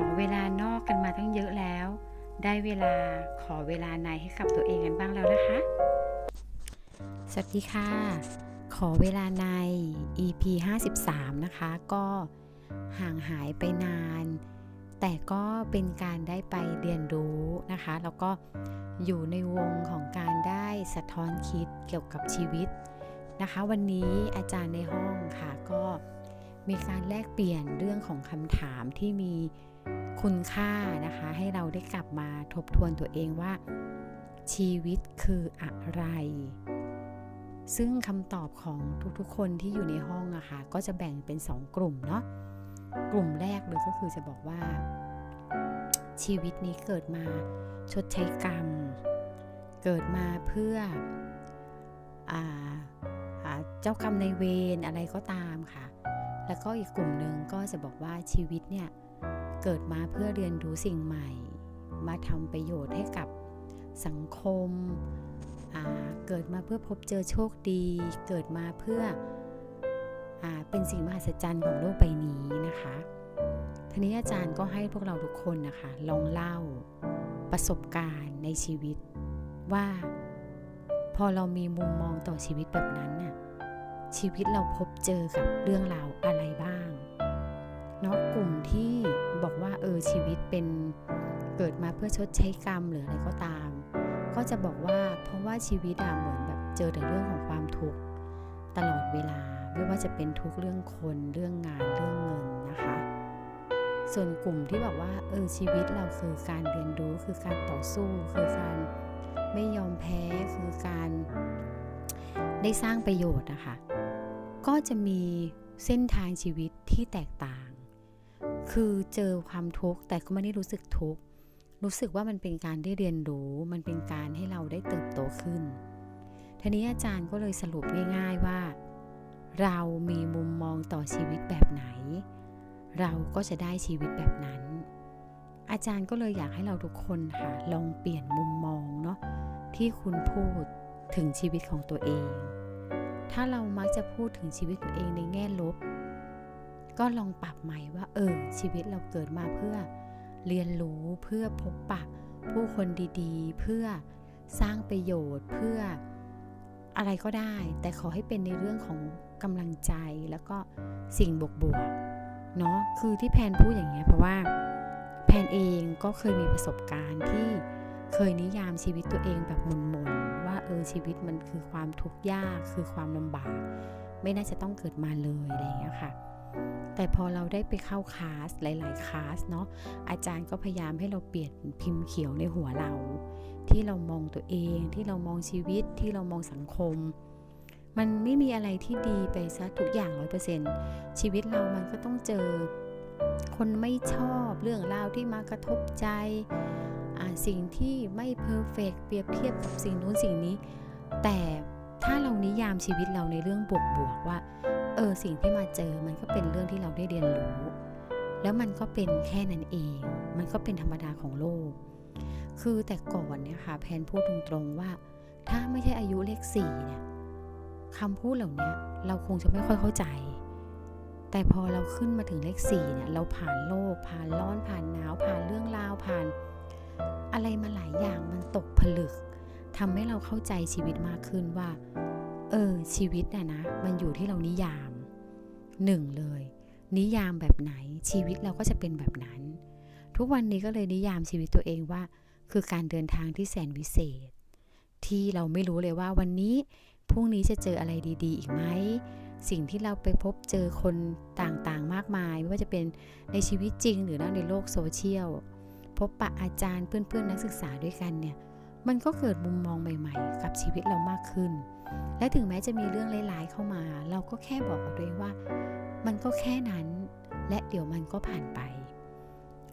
อเวลานอกกันมาตั้งเยอะแล้ว ได้เวลาขอเวลาในให้กับตัวเองกันบ้างแล้วนะคะ สวัสดีค่ะ ขอเวลาใน EP 53 นะคะ ก็ห่างหายไปนาน แต่ก็เป็นการได้ไปเรียนรู้นะคะ แล้วก็อยู่ในวงของการได้สะท้อนคิดเกี่ยวกับชีวิตนะคะ วันนี้อาจารย์ในห้องค่ะก็มีการแลกเปลี่ยนเรื่องของคำถามที่มี คุณค่านะคะ ให้เราได้กลับมาทบทวนตัวเองว่า ชีวิตคืออะไร ซึ่งคำตอบของทุกๆคนที่อยู่ในห้องอะค่ะก็จะแบ่งเป็น 2 กลุ่มเนาะกลุ่มแรกเลยก็คือจะบอกว่า ชีวิตนี้เกิดมาชดใช้กรรม เกิดมาเพื่ออเจ้ากรรมในเวรอะไรก็ตามค่ะ แล้วก็อีกกลุ่มหนึ่งก็จะบอกว่าชีวิตเนี่ย เกิดมาเพื่อเรียนรู้สิ่งใหม่ มาทำประโยชน์ให้กับสังคม เกิดมาเพื่อพบเจอโชคดี เกิดมาเพื่ออเป็นสิ่งมหัศจรรย์ของโลกใบนี้นะคะทีนี้อาจารย์ก็ให้พวกเราทุกคนนะคะลองเล่าประสบการณ์ในชีวิตว่าพอเรามีมุมมองต่อชีวิตแบบนั้นน่ะชีวิตเราพบเจอกับเรื่องราวอะไรบ้าง เนาะกลุ่มที่บอกว่าเออชีวิตเป็นเกิดมาเพื่อชดใช้กรรมหรืออะไรก็ตาม ก็จะบอกว่าเพราะว่าชีวิตอะเหมือนแบบเจอแต่เรื่องของความทุกข์ตลอดเวลาไม่ว่าจะเป็นทุกเรื่องคนเรื่องงานเรื่องเงินนะคะ ส่วนกลุ่มที่บอกว่าเออชีวิตเราคือการเรียนรู้คือการต่อสู้คือการไม่ยอมแพ้คือการได้สร้างประโยชน์นะคะ ก็จะมีเส้นทางชีวิตที่แตกต่าง คือเจอความทุกข์แต่ก็ไม่ได้รู้สึกทุกข์รู้สึกว่ามันเป็นการได้เรียนรู้ มันเป็นการให้เราได้เติบโตขึ้นทีนี้อาจารย์ก็เลยสรุปง่ายๆว่า เรามีมุมมองต่อชีวิตแบบไหน เราก็จะได้ชีวิตแบบนั้น อาจารย์ก็เลยอยากให้เราทุกคนค่ะลองเปลี่ยนมุมมองเนาะที่คุณพูดถึงชีวิตของตัวเอง ถ้าเรามักจะพูดถึงชีวิตตัวเองในแง่ลบ ก็ลองปรับใหม่ว่า เออ ชีวิตเราเกิดมาเพื่อเรียนรู้เพื่อพบปะผู้คนดีๆ เพื่อสร้างประโยชน์เพื่ออะไรก็ได้ แต่ขอให้เป็นในเรื่องของกำลังใจแล้วก็สิ่งบวกๆเนาะคือที่แพนพูดอย่างเงี้ยเพราะว่าแพนเองก็เคยมีประสบการณ์ที่เคยนิยามชีวิตตัวเองแบบหมุนๆว่าเออชีวิตมันคือความทุกข์ยากคือความลำบาก ไม่น่าจะต้องเกิดมาเลยอะไรอย่างเงี้ยค่ะ แต่พอเราได้ไปเข้าคลาสหลาย ๆคลาสเนาะอาจารย์ก็พยายามให้เราเปลี่ยนพิมพ์เขียวในหัวเรา ที่เรามองตัวเองที่เรามองชีวิตที่เรามองสังคม มันไม่มีอะไรที่ดีไปซะทุกอย่างร้อยเปอร์เซ็นต์ชีวิตเรามันก็ต้องเจอ คนไม่ชอบเรื่องราวที่มากระทบใจสิ่งที่ไม่เพอร์เฟกเปรียบเทียบกับสิ่งนู้นสิ่งนี้ แต่ ถ้าเรานิยามชีวิตเราในเรื่องบวกบวกว่า เออสิ่งที่มาเจอมันก็เป็นเรื่องที่เราได้เรียนรู้ แล้วมันก็เป็นแค่นั้นเอง มันก็เป็นธรรมดาของโลก คือแต่ก่อนเนี่ยค่ะแพนพูดตรงๆว่า ถ้าไม่ใช่อายุเลขสี่เนี่ยคำพูดเหล่านี้เราคงจะไม่ค่อยเข้าใจ แต่พอเราขึ้นมาถึงเลขสี่เนี่ยเราผ่านโลก ผ่านร้อนผ่านหนาวผ่านเรื่องราวผ่าน อะไรมาหลายอย่างมันตกผลึก ทำให้เราเข้าใจชีวิตมากขึ้นว่า เออ ชีวิตน่ะนะ มันอยู่ที่เรานิยามหนึ่งเลย นิยามแบบไหนชีวิตเราก็จะเป็นแบบนั้น ทุกวันนี้ก็เลยนิยามชีวิตตัวเองว่า คือการเดินทางที่แสนวิเศษ ที่เราไม่รู้เลยว่าวันนี้พรุ่งนี้จะเจออะไรดี ๆ อีกไหมสิ่งที่เราไปพบเจอคนต่างๆ มากมาย ไม่ว่าจะเป็นในชีวิตจริงหรือในโลกโซเชียล พบปะอาจารย์เพื่อนๆนักศึกษาด้วยกันเนี่ย มันก็เกิดมุมมองใหม่ ๆ กับชีวิตเรามากขึ้น และถึงแม้จะมีเรื่องร้ายๆเข้ามา เราก็แค่บอกกับตัวเองว่า มันก็แค่นั้น และเดี๋ยวมันก็ผ่านไป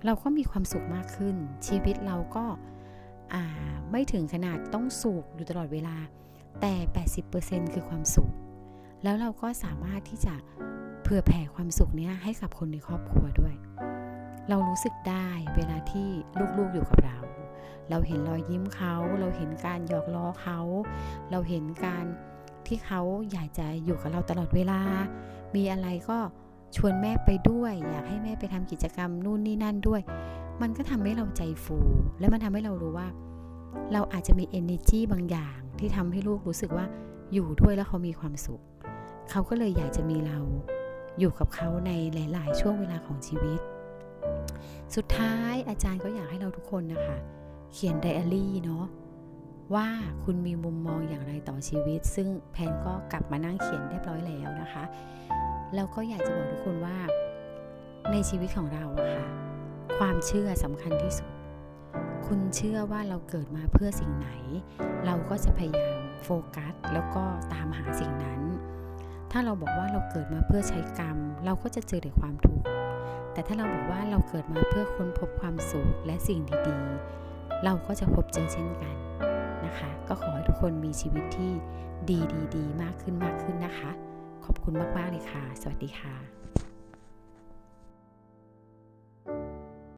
เราก็มีความสุขมากขึ้น ชีวิตเราก็ไม่ถึงขนาดต้องสุขอยู่ตลอดเวลา แต่ 80%คือความสุข แล้วเราก็สามารถที่จะเผื่อแผ่ความสุขนี้ให้กับคนในครอบครัวด้วย เรารู้สึกได้เวลาที่ลูกๆอยู่กับเรา เราเห็นรอยยิ้มเขา เราเห็นการหยอกล้อเขา เราเห็นการที่เขาอยากจะอยู่กับเราตลอดเวลา มีอะไรก็ชวนแม่ไปด้วย อยากให้แม่ไปทำกิจกรรมนู่นนี่นั่นด้วย มันก็ทำให้เราใจฟู และมันทำให้เรารู้ว่า เราอาจจะมี energy บางอย่าง ที่ทำให้ลูกรู้สึกว่าอยู่ด้วยแล้วเขามีความสุข เขาก็เลยอยากจะมีเราอยู่กับเขาในหลาย ๆ ช่วงเวลาของชีวิต สุดท้ายอาจารย์ก็อยากให้เราทุกคนนะคะ เขียนไดอารี่เนาะว่าคุณมีมุมมองอย่างไรต่อชีวิต ซึ่งแพนก็กลับมานั่งเขียนเรียบร้อยแล้วนะคะแล้วก็อยากจะบอกทุกคนว่า ในชีวิตของเราอะค่ะ ความเชื่อสำคัญที่สุด คุณเชื่อว่าเราเกิดมาเพื่อสิ่งไหน เราก็จะพยายามโฟกัส แล้วก็ตามหาสิ่งนั้น ถ้าเราบอกว่าเราเกิดมาเพื่อใช้กรรม เราก็จะเจอแต่ความทุกข์ แต่ถ้าเราบอกว่าเราเกิดมาเพื่อค้นพบความสุขและสิ่งดีๆ เราก็จะพบเจอเช่นกันนะคะ ก็ขอให้ทุกคนมีชีวิตที่ดีๆๆมากขึ้นมากขึ้นนะคะ ขอบคุณมากๆเลยค่ะ สวัสดีค่ะ